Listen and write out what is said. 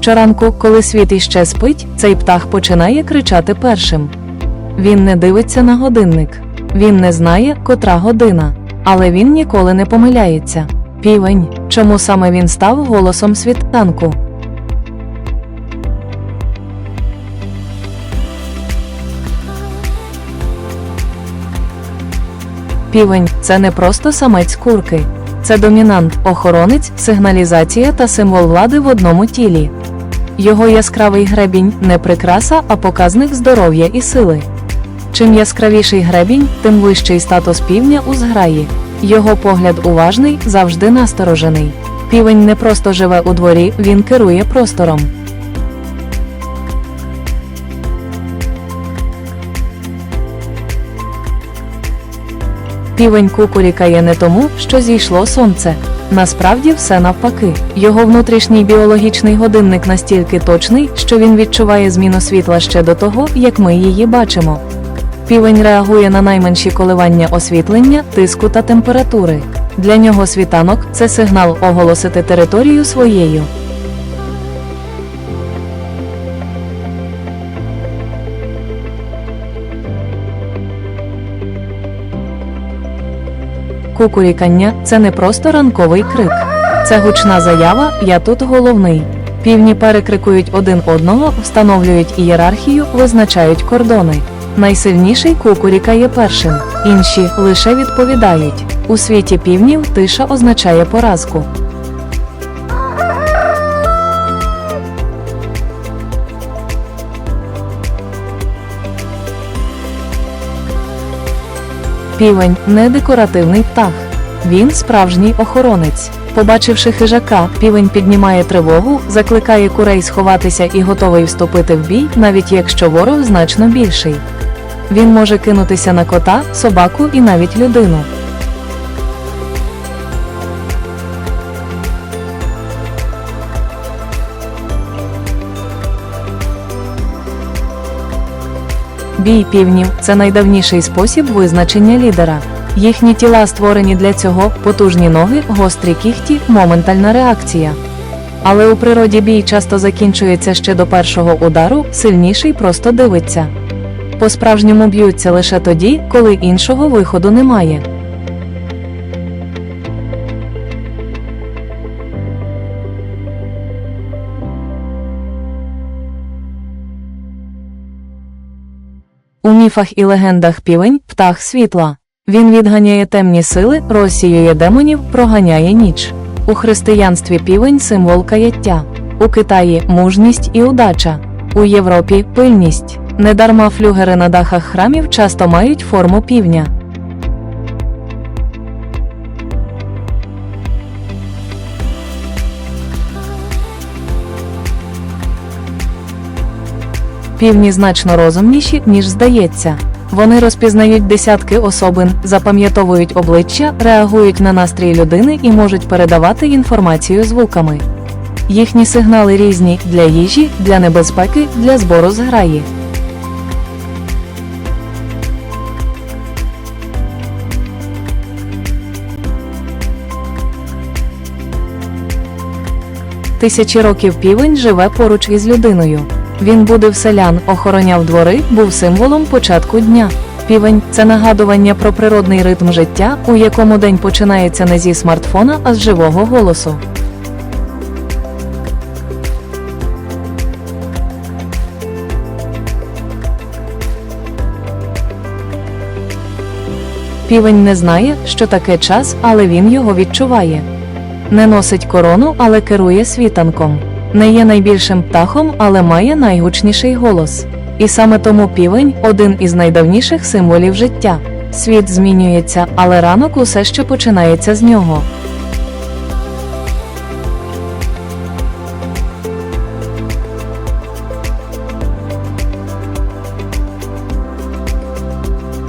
Щоранку, коли світ іще спить, цей птах починає кричати першим. Він не дивиться на годинник. Він не знає, котра година. Але він ніколи не помиляється. Півень, чому саме він став голосом світанку? Півень це не просто самець курки. Це домінант, охоронець, сигналізація та символ влади в одному тілі. Його яскравий гребінь не прикраса, а показник здоров'я і сили. Чим яскравіший гребінь, тим вищий статус півня у зграї. Його погляд уважний, завжди насторожений. Півень не просто живе у дворі, він керує простором. Півень кукурікає не тому, що зійшло сонце. Насправді все навпаки. Його внутрішній біологічний годинник настільки точний, що він відчуває зміну світла ще до того, як ми її бачимо. Півень реагує на найменші коливання освітлення, тиску та температури. Для нього світанок це сигнал оголосити територію своєю. Кукурікання це не просто ранковий крик. Це гучна заява Я тут головний. Півні перекрикують один одного, встановлюють ієрархію, визначають кордони. Найсильніший кукурікає першим, інші лише відповідають. У світі півнів тиша означає поразку. Півень не декоративний птах. Він справжній охоронець. Побачивши хижака, півень піднімає тривогу, закликає курей сховатися і готовий вступити в бій, навіть якщо ворог значно більший. Він може кинутися на кота, собаку і навіть людину. Бій півнів це найдавніший спосіб визначення лідера. Їхні тіла створені для цього, потужні ноги, гострі кіхті, моментальна реакція. Але у природі бій часто закінчується ще до першого удару, сильніший просто дивиться. По-справжньому б'ються лише тоді, коли іншого виходу немає. У міфах і легендах півень птах світла. Він відганяє темні сили, розсіює демонів, проганяє ніч. У християнстві півень символ каяття. У Китаї мужність і удача. У Європі пильність. Недарма флюгери на дахах храмів часто мають форму півня. Півні значно розумніші, ніж здається. Вони розпізнають десятки особин, запам'ятовують обличчя, реагують на настрій людини і можуть передавати інформацію звуками. Їхні сигнали різні для їжі, для небезпеки, для збору зграї. Тисячі років півень живе поруч із людиною. Він будив селян, охороняв двори, був символом початку дня. Півень це нагадування про природний ритм життя, у якому день починається не зі смартфона, а з живого голосу. Півень не знає, що таке час, але він його відчуває. Не носить корону, але керує світанком. Не є найбільшим птахом, але має найгучніший голос. І саме тому півень один із найдавніших символів життя. Світ змінюється, але ранок усе ще починається з нього.